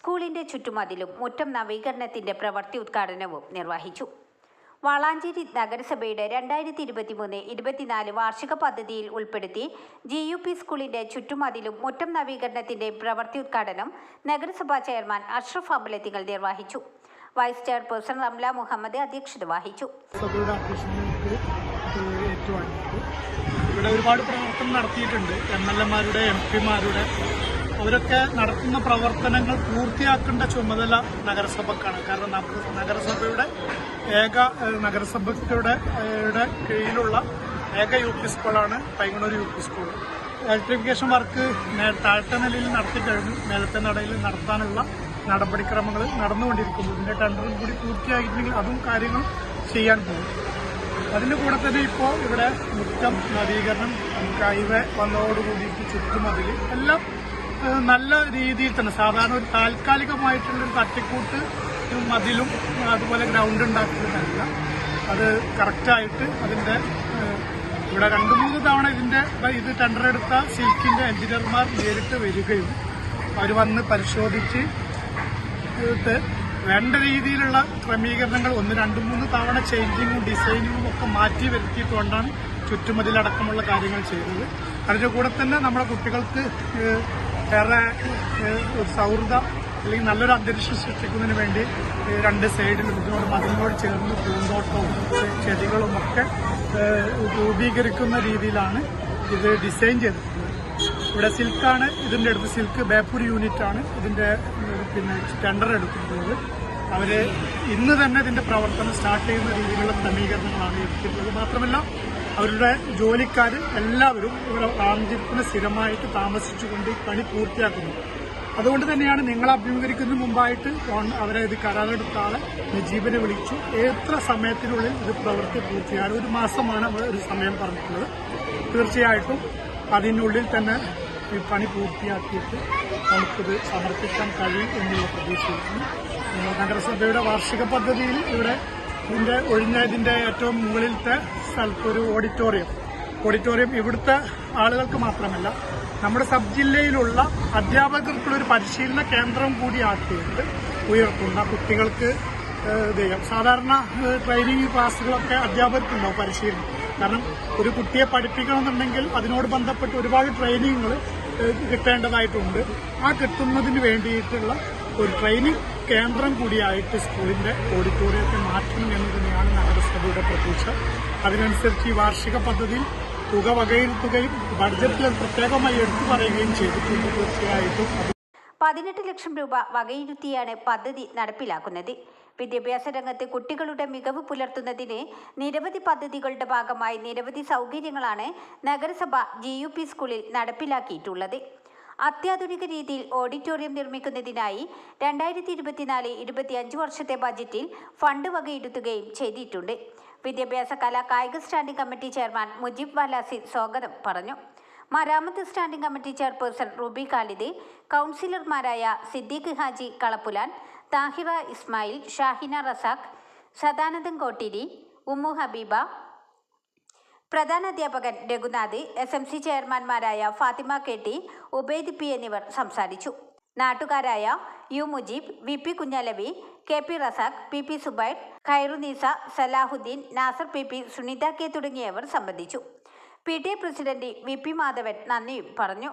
സ്കൂളിന്റെ ചുറ്റുമതിലും മുറ്റം നവീകരണത്തിന്റെ പ്രവൃത്തി ഉദ്ഘാടനവും നിർവഹിച്ചു. വളാഞ്ചേരി നഗരസഭയുടെ രണ്ടായിരത്തി ഇരുപത്തിമൂന്ന് ഇരുപത്തിനാല് വാർഷിക പദ്ധതിയിൽ ഉൾപ്പെടുത്തി ജി യു പി സ്കൂളിന്റെ ചുറ്റുമതിലും മുറ്റം നവീകരണത്തിന്റെ പ്രവൃത്തി ഉദ്ഘാടനം നഗരസഭാ ചെയർമാൻ അഷ്റഫ് അമ്പലത്തിങ്ങൾ നിർവഹിച്ചു. വൈസ് ചെയർപേഴ്സൺ റംല മുഹമ്മദ് അധ്യക്ഷത വഹിച്ചു. ഇവിടെ ഒരുപാട് പ്രവർത്തനം നടത്തിയിട്ടുണ്ട്. എം എൽ എമാരുടെ എം പിമാരുടെ അവരൊക്കെ നടത്തുന്ന പ്രവർത്തനങ്ങൾ പൂർത്തിയാക്കേണ്ട ചുമതല നഗരസഭക്കാണ്. കാരണം നഗരസഭയുടെ ഏക നഗരസഭയുടെ കീഴിലുള്ള ഏക യു പി സ്കൂളാണ് Painganur U P school. Electrification work താഴ്ത്ത നിലയിൽ നടത്തി കഴിഞ്ഞു. മേലത്തെ നടയിൽ നടത്താനുള്ള നടപടിക്രമങ്ങൾ നടന്നുകൊണ്ടിരിക്കുന്നു. ഇതിന്റെ ടെൻഡറും കൂടി പൂർത്തിയായിട്ടുണ്ടെങ്കിൽ അതും കാര്യങ്ങൾ ചെയ്യാൻ പോകും. അതിന്റെ കൂടെ തന്നെ ഇപ്പോൾ ഇവിടെ മുറ്റം നവീകരണം ഹൈവേ വന്നതോടുകൂടി ചുറ്റുമതിൽ എല്ലാം നല്ല രീതിയിൽ തന്നെ. സാധാരണ ഒരു താൽക്കാലികമായിട്ടുള്ള തട്ടിക്കൂട്ട് മതിലും അതുപോലെ ഗ്രൗണ്ട് ഉണ്ടാക്കുന്നതല്ല. അത് കറക്റ്റായിട്ട് അതിന്റെ ഇവിടെ രണ്ടു മൂന്ന് തവണ ഇതിന്റെ ഇത് ടെൻഡർ എടുത്ത സിൽക്കിന്റെ എഞ്ചിനീയർമാർ നേരിട്ട് വരികയും അവർ വന്ന് പരിശോധിച്ച് വേണ്ട രീതിയിലുള്ള ക്രമീകരണങ്ങൾ ഒന്ന് രണ്ട് മൂന്ന് തവണ ചേഞ്ചിങ്ങും ഡിസൈനിങ്ങും ഒക്കെ മാറ്റി വരുത്തിയിട്ടുകൊണ്ടാണ് ചുറ്റുമതിലടക്കമുള്ള കാര്യങ്ങൾ ചെയ്തത്. അതിന്റെ കൂടെ തന്നെ നമ്മുടെ കുട്ടികൾക്ക് ഏറെ സൗഹൃദം അല്ലെങ്കിൽ നല്ലൊരു അന്തരീക്ഷം സൃഷ്ടിക്കുന്നതിന് വേണ്ടി രണ്ട് സൈഡിൽ ഇതിനോട് മതിലിനോട് ചേർന്ന് പൂന്തോട്ടവും ചെടികളും ഒക്കെ രൂപീകരിക്കുന്ന രീതിയിലാണ് ഇത് ഡിസൈൻ ചെയ്തിട്ടുള്ളത്. ഇവിടെ സിൽക്കാണ് ഇതിന്റെ അടുത്ത് സിൽക്ക് ബേപ്പൂർ യൂണിറ്റ് ആണ് ഇതിന്റെ പിന്നെ ടെൻഡർ എടുക്കുന്നത് അവർ ഇന്ന് തന്നെ ഇതിന്റെ പ്രവർത്തനം സ്റ്റാർട്ട് ചെയ്യുന്ന രീതിയിലുള്ള ക്രമീകരണങ്ങളാണ് എടുത്തിട്ടുള്ളത് മാത്രമല്ല അവരുടെ ജോലിക്കാർ എല്ലാവരും ഇവിടെ റാംജിത്തിന് സ്ഥിരമായിട്ട് താമസിച്ചുകൊണ്ട് പണി പൂർത്തിയാക്കുന്നു. അതുകൊണ്ട് തന്നെയാണ് നിങ്ങൾ അഭിമുഖീകരിക്കുന്നതിന് മുമ്പായിട്ട് അവരെ ഇത് കരാറെടുത്ത ആളെ നജീബിനെ വിളിച്ചു. എത്ര സമയത്തിനുള്ളിൽ ഇത് പ്രവൃത്തി പൂർത്തിയാകും? ഒരു മാസമാണ് അവർ ഒരു സമയം പറഞ്ഞിട്ടുള്ളത്. തീർച്ചയായിട്ടും അതിനുള്ളിൽ തന്നെ ഈ പണി പൂർത്തിയാക്കിയിട്ട് നമുക്കിത് സമർപ്പിക്കാൻ കഴിയും എന്നുള്ള പ്രതീക്ഷയാണ് നഗരസഭയുടെ വാർഷിക പദ്ധതിയിൽ ഇവിടെ ഇതിന്റെ ഒഴിഞ്ഞതിന്റെ ഏറ്റവും മുകളിലത്തെ സ്ഥലത്ത് ഒരു ഓഡിറ്റോറിയം ഓഡിറ്റോറിയം ഇവിടുത്തെ ആളുകൾക്ക് മാത്രമല്ല നമ്മുടെ സബ് ജില്ലയിലുള്ള അധ്യാപകർക്കുള്ള ഒരു പരിശീലന കേന്ദ്രം കൂടി ആക്കിയിട്ട് ഉയർത്തുന്ന കുട്ടികൾക്ക് ഇത് ചെയ്യാം സാധാരണ ട്രെയിനിങ് ക്ലാസ്സുകളൊക്കെ അധ്യാപകർക്കുണ്ടാവും പരിശീലനം. കാരണം ഒരു കുട്ടിയെ പഠിപ്പിക്കണമെന്നുണ്ടെങ്കിൽ അതിനോട് ബന്ധപ്പെട്ട് ഒരുപാട് ട്രെയിനിങ്ങുകൾ കിട്ടേണ്ടതായിട്ടുണ്ട്. ആ കിട്ടുന്നതിന് വേണ്ടിയിട്ടുള്ള ഒരു ട്രെയിനിങ് കേന്ദ്രം കൂടിയായിട്ട് സ്കൂളിന്റെ ഓഡിറ്റോറിയത്തെ മാറ്റണം എന്ന് തന്നെയാണ് നഗരസഭയുടെ പ്രതീക്ഷ. അതിനനുസരിച്ച് ഈ വാർഷിക പദ്ധതിയിൽ തുക വകയിരുത്തുകയും ബഡ്ജറ്റിൽ പ്രത്യേകമായി എടുത്തു പറയുകയും ചെയ്തിട്ടുണ്ട്. തീർച്ചയായിട്ടും പതിനെട്ട് ലക്ഷം രൂപ വകയിരുത്തിയാണ് പദ്ധതി നടപ്പിലാക്കുന്നത്. വിദ്യാഭ്യാസ രംഗത്ത് കുട്ടികളുടെ മികവ് പുലർത്തുന്നതിന് നിരവധി പദ്ധതികളുടെ ഭാഗമായി നിരവധി സൗകര്യങ്ങളാണ് നഗരസഭ ജി സ്കൂളിൽ നടപ്പിലാക്കിയിട്ടുള്ളത്. അത്യാധുനിക രീതിയിൽ ഓഡിറ്റോറിയം നിർമ്മിക്കുന്നതിനായി രണ്ടായിരത്തി ഇരുപത്തിനാല് ഇരുപത്തിയഞ്ച് വർഷത്തെ ബജറ്റിൽ ഫണ്ട് വകയിരുത്തുകയും ചെയ്തിട്ടുണ്ട്. വിദ്യാഭ്യാസ കലാ കായിക standing committee chairman Mujeeb Valasi സ്വാഗതം പറഞ്ഞു. മരാമത്ത് standing committee chairperson Ruby Khalid കൗൺസിലർമാരായ സിദ്ദീഖ് ഹാജി കളപ്പുലാൻ താഹിറ ഇസ്മായിൽ ഷാഹിന റസാഖ് സദാനന്ദൻ കോട്ടിരി ഉമ്മു ഹബീബ പ്രധാനാധ്യാപകൻ Raghunath S M C ചെയർമാൻമാരായ Fathima K T Ubaid P എന്നിവർ സംസാരിച്ചു. നാട്ടുകാരായ U Mujeeb V P Kunhalavi K P Razak P P Subair Khairunneesa Salahuddeen Nasar P P Sunitha K തുടങ്ങിയവർ സംബന്ധിച്ചു. P T A president V P Madhavan നന്ദിയും പറഞ്ഞു.